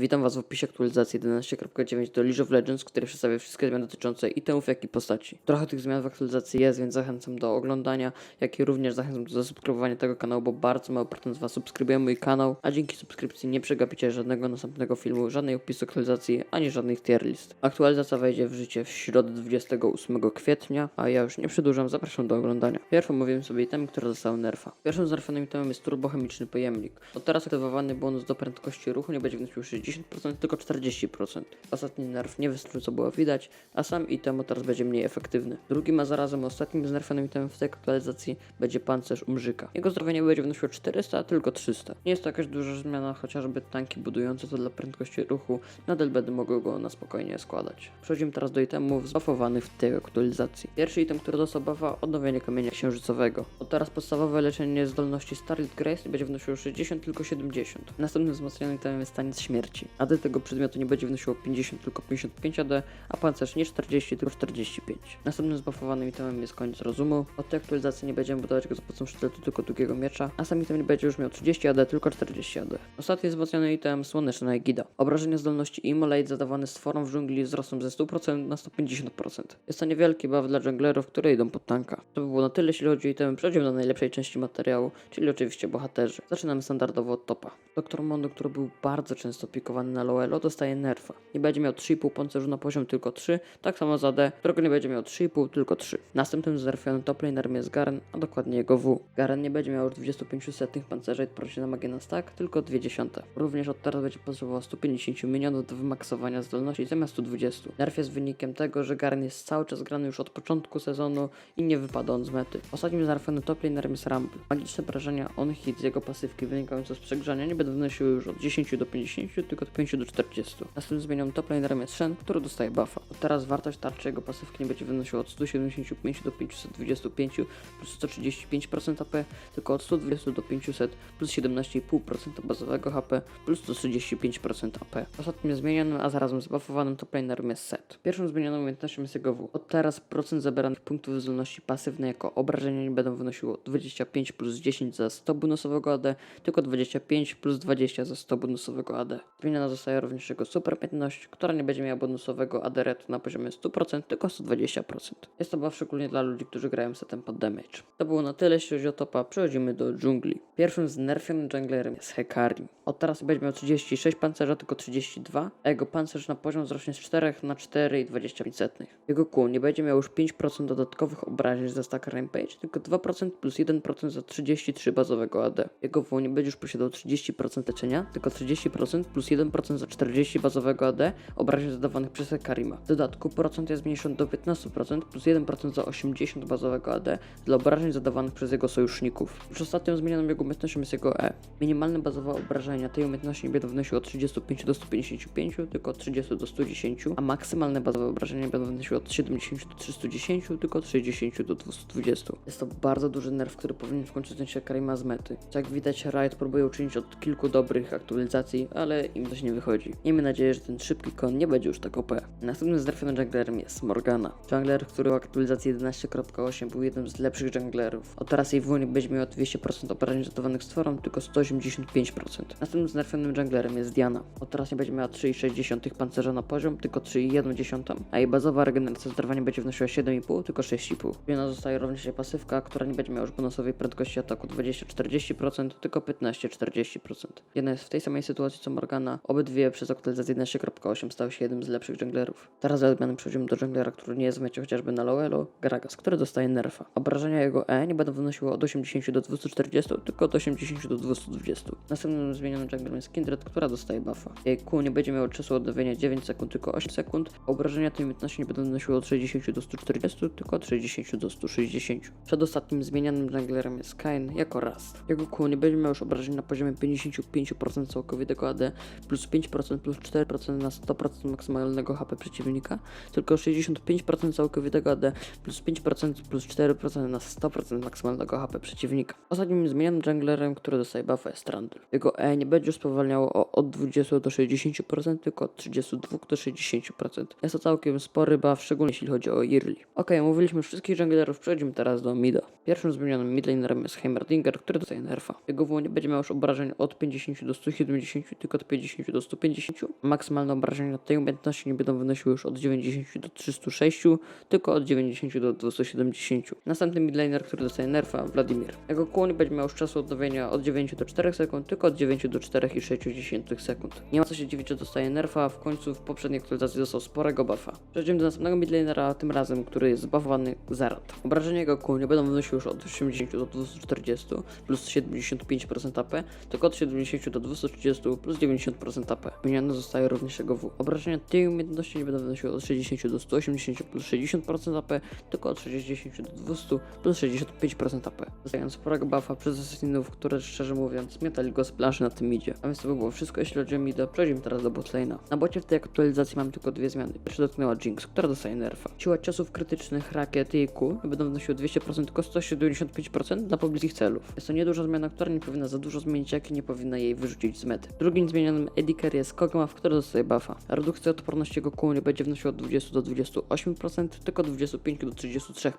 Witam Was w opisie aktualizacji 11.9 do League of Legends, który przedstawia wszystkie zmiany dotyczące itemów, jak i postaci. Trochę tych zmian w aktualizacji jest, więc zachęcam do oglądania, jak i również zachęcam do zasubskrybowania tego kanału, bo bardzo mało procent z Was subskrybuje mój kanał, a dzięki subskrypcji nie przegapicie żadnego następnego filmu, żadnej opisu aktualizacji, ani żadnych tier list. Aktualizacja wejdzie w życie w środę 28 kwietnia, a ja już nie przedłużam, zapraszam do oglądania. Pierwszą mówiłem sobie itemy, które zostały nerfa. Pierwszym znerfionym itemem jest turbochemiczny pojemnik. Od teraz aktywowany bonus do prędkości ruchu nie będzie wynosił 60%, tylko 40%. Ostatni nerf nie wystarczył, co było widać, a sam item teraz będzie mniej efektywny. Drugim, a zarazem ostatnim znerfionym itemem w tej aktualizacji będzie pancerz umrzyka. Jego zdrowie będzie wynosiło 400, a tylko 300. Nie jest to jakaś duża zmiana, chociażby tanki budujące to dla prędkości ruchu nadal będę mogły go na spokojnie składać. Przechodzimy teraz do itemów zbuffowanych w tej aktualizacji. Pierwszy item, który dostał buffa, odnowienie kamienia księżycowego. Od teraz podstawowe leczenie zdolności Starlit Grace będzie wynosiło 60, tylko 70. Następnym wzmocnionym itemem jest taniec śmierci. AD tego przedmiotu nie będzie wynosiło 50, tylko 55 AD, a pancerz nie 40, tylko 45. Następnym zbuffowanym itemem jest koniec rozumu. Od tej aktualizacji nie będziemy budować go za pomocą sztyletu, tylko długiego miecza, a sam item nie będzie już miał 30 AD, tylko 40 AD. Ostatni wzmocniony item Słoneczna Egida. Obrażenia zdolności Immolate zadawane stworom w dżungli wzrosną ze 100% na 150%. Jest to niewielki buff dla junglerów, które idą pod tanka. To by było na tyle, jeśli chodzi o itemy. Przechodzimy do najlepszej części materiału, czyli oczywiście bohaterzy. Zaczynamy standardowo od topa. Doktor Mondo, który był bardzo często pikowany na low elo, dostaje nerfa. Nie będzie miał 3,5 pancerzu na poziom, tylko 3, tak samo za D, którego nie będzie miał 3,5, tylko 3. Następnym znerfionym top lanerem jest Garen, a dokładnie jego W. Garen nie będzie miał już 25 setnych pancerza i odporności na magię na stack, tylko 20. Również od teraz będzie potrzebował 150 minionów do wymaksowania zdolności zamiast 120. Nerf jest wynikiem tego, że Garen jest cały czas grany już od początku sezonu i nie wypada on z mety. Ostatnim znerfionym top lanerem jest Rumble. Magiczne wrażenia on hit z jego pasywki wynikające z przegrzania nie będą wynosiły już od 10 do 50, tylko od 5 do 40. Następnym zmienionym top jest Shen, który dostaje buffa. Od teraz wartość tarczy jego pasywki nie będzie wynosiła od 175 do 525 plus 135% AP, tylko od 120 do 500 plus 17,5% bazowego HP plus 135% AP. Ostatnim zmienionym, a zarazem zbuffowanym top lanerem jest Set. Pierwszą zmienioną umiejętnością jest jego W. Od teraz procent zabieranych punktów zdolności pasywnej jako obrażenia nie będą wynosiło 25 plus 10 za 100 bonusowego AD, tylko 25 plus 20 za 100 bonusowego AD. Zmieniona zostaje również jego super umiejętność, która nie będzie miała bonusowego AD ret na poziomie 100%, tylko 120%. Jest to buff szczególnie dla ludzi, którzy grają setem pod damage. To było na tyle, jeśli chodzi o topa. Przechodzimy do dżungli. Pierwszym znerfionym junglerem jest Hekari. Od teraz będzie miał 36 pancerza, tylko 32, a jego pancerz na poziom wzrośnie z 4 na 4,25. Jego Q nie będzie miał już 5% dodatkowych obrażeń za stack Rampage, tylko 2% plus 1% za 33 bazowego AD. Jego W nie będzie już posiadał 30% leczenia, tylko 30% plus 1% za 40 bazowego AD obrażeń zadawanych przez Hekarima. W dodatku procent jest zmniejszony do 15% plus 1% za 80 bazowego AD dla obrażeń zadawanych przez jego sojuszników. Już ostatnią zmienioną jego umiejętnością jest jego E. Minimalne bazowe obrażenia tej umiejętności nie będą wynosiły od 35 do 155, tylko od 30 do 110, a maksymalne bazowe obrażenia będą wynosiły od 70 do 310, tylko od 60 do 220. Jest to bardzo duży nerw, który powinien w końcu zdjąć Karima z mety. Jak widać Riot próbuje uczynić od kilku dobrych aktualizacji, ale im coś nie wychodzi. Miejmy nadzieję, że ten szybki kon nie będzie już tak OP. Następnym znerfionym junglerem jest Morgana. Jungler, który w aktualizacji 11.8 był jednym z lepszych junglerów. Od teraz jej wunik będzie miał 200% obrażeń zadawanych stworom, tylko 185%. Następnym znerfionym junglerem jest Diana. Od teraz nie będzie miała 3,6 pancerza na poziom, tylko 3,1, a jej bazowa regeneracja zdrowia nie będzie wynosiła 7,5, tylko 6,5. Zmiana zostaje również jej pasywka, która nie będzie miała już bonusowej prędkości ataku 20-40%, tylko 15-40%. Jedna jest w tej samej sytuacji co Morgana, obydwie przez aktualizację 11.8 stały się jednym z lepszych junglerów. Teraz za odmianą przechodzimy do junglera, który nie jest w chociażby na low elo, Gragas, który dostaje nerfa. Obrażenia jego E nie będą wynosiły od 80 do 240, tylko od 80 do 220. Następnym zmienionym junglerem jest Kindred, która dostaje buffa. Jej Q nie będzie miało czasu odnowienia 9 sekund, tylko 8 sekund. Obrażenia tej umiejętności nie będą wynosiły od 60 do 140, tylko od 60 do 160. Przedostatnim zmienionym junglerem jest Kain jako Rust. Jego Q nie będzie miał już obrażeń na poziomie 55% całkowitego AD, plus 5% plus 4% na 100% maksymalnego HP przeciwnika, tylko 65% całkowitego AD, plus 5% plus 4% na 100% maksymalnego HP przeciwnika. Ostatnim zmienionym junglerem, który dostaje buffa jest Trundle. Jego E nie będzie spowalniało o od 20 do 60%, tylko od 32 do 60%. Jest to całkiem spory buff, szczególnie jeśli chodzi o Early. Ok, mówiliśmy wszystkich junglerów, przechodzimy teraz do Mida. Pierwszym zmienionym midlanerem jest Heimerdinger, który dostaje nerfa. Jego W nie będzie miał już obrażeń od 50 do 170, tylko od 50 150 do 150. Maksymalne obrażenia tej umiejętności nie będą wynosiły już od 90 do 306, tylko od 90 do 270. Następny midlaner, który dostaje nerfa, Wladimir. Jego kłon będzie miał już czasu odnowienia od 9 do 4 sekund, tylko od 9 do 4,6 sekund. Nie ma co się dziwić, że dostaje nerfa, w końcu w poprzedniej aktualizacji dostał sporego buffa. Przejdziemy do następnego midlanera, tym razem, który jest zbuffowany Zarat. Obrażenia jego kół nie będą wynosiły już od 80 do 240 plus 75% AP, tylko od 70 do 230 plus 90% AP. Wymieniony zostaje również jego W. Obrażenia tej umiejętności nie będą wynosiły od 60 do 180 plus 60% AP, tylko od 60 do 200 plus 65% AP. Dostając sporego buffa przez asesynów, które szczerze mówiąc mietali go z planszy na tym idzie. A więc to by było wszystko jeśli chodzi o mida. Przechodzimy teraz do botlane'a. Na bocie w tej aktualizacji mamy tylko dwie zmiany. Pierwsza dotknęła Jinx, która dostaje nerfa. Siła ciosów krytycznych, rakiet i nie będą wynosiły 200%, tylko 175% dla pobliskich celów. Jest to nieduża zmiana, która nie powinna za dużo zmienić, jak i nie powinna jej wyrzucić z mety. Drugim zmienionym Carry jest Kog'Maw, który dostaje buffa. Redukcja odporności jego kół nie będzie wynosiła od 20 do 28%, tylko od 25 do 33%.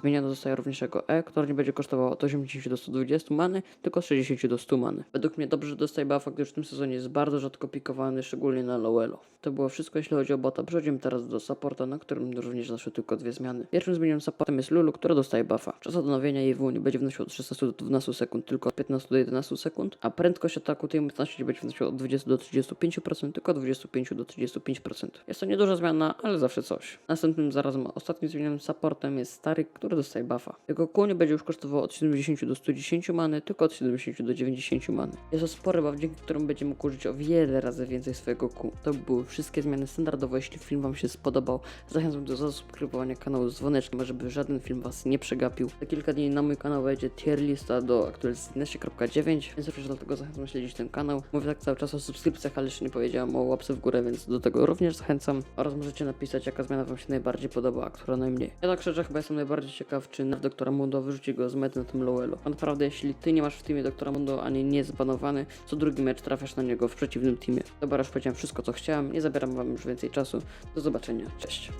Zmieniona zostaje również jego E, która nie będzie kosztowała od 80 do 120 many, tylko od 60 do 100 many. Według mnie dobrze, że dostaje buffa, gdyż w tym sezonie jest bardzo rzadko pikowany, szczególnie na Lowelo. To było wszystko, jeśli chodzi o bota. Przechodzimy teraz do supporta, na którym również zaszły tylko dwie zmiany. Pierwszym zmienionym supportem jest Lulu, która dostaje buffa. Czas odnowienia jej W nie będzie wynosił od 16 do 12 sekund, tylko od 15 do 11 sekund, a prędkość ataku tej umiejętności będzie wynosiła od 20 do 35%, tylko od 25 do 35%. Jest to nieduża zmiana, ale zawsze coś. Następnym zarazem ostatnim zmienionym supportem jest Stary, który dostaje buffa. Jego kół będzie już kosztował od 70 do 110 many, tylko od 70 do 90 many. Jest to spory buff, dzięki któremu będzie mógł użyć o wiele razy więcej swojego kół. To były wszystkie zmiany standardowe. Jeśli film Wam się spodobał, zachęcam do zasubskrybowania kanału z dzwoneczkiem, żeby żaden film Was nie przegapił. Za kilka dni na mój kanał wejdzie tier lista do aktualizacji 11.9, więc również dlatego zachęcam śledzić ten kanał. Mówię tak cały czas o subskrypcjach, ale jeszcze nie powiedziałem o łapce w górę, więc do tego również zachęcam. Oraz możecie napisać, jaka zmiana Wam się najbardziej podoba, a która najmniej. Ja tak szczerze chyba jestem najbardziej ciekaw, czy nerf Doktora Mundo wyrzuci go z mety na tym Lowelu. A naprawdę, jeśli Ty nie masz w teamie Doktora Mundo, ani nie jest zbanowany, co drugi mecz trafiasz na niego w przeciwnym teamie. Dobra, już powiedziałem wszystko, co chciałem, nie zabieram Wam już więcej czasu. Do zobaczenia, cześć.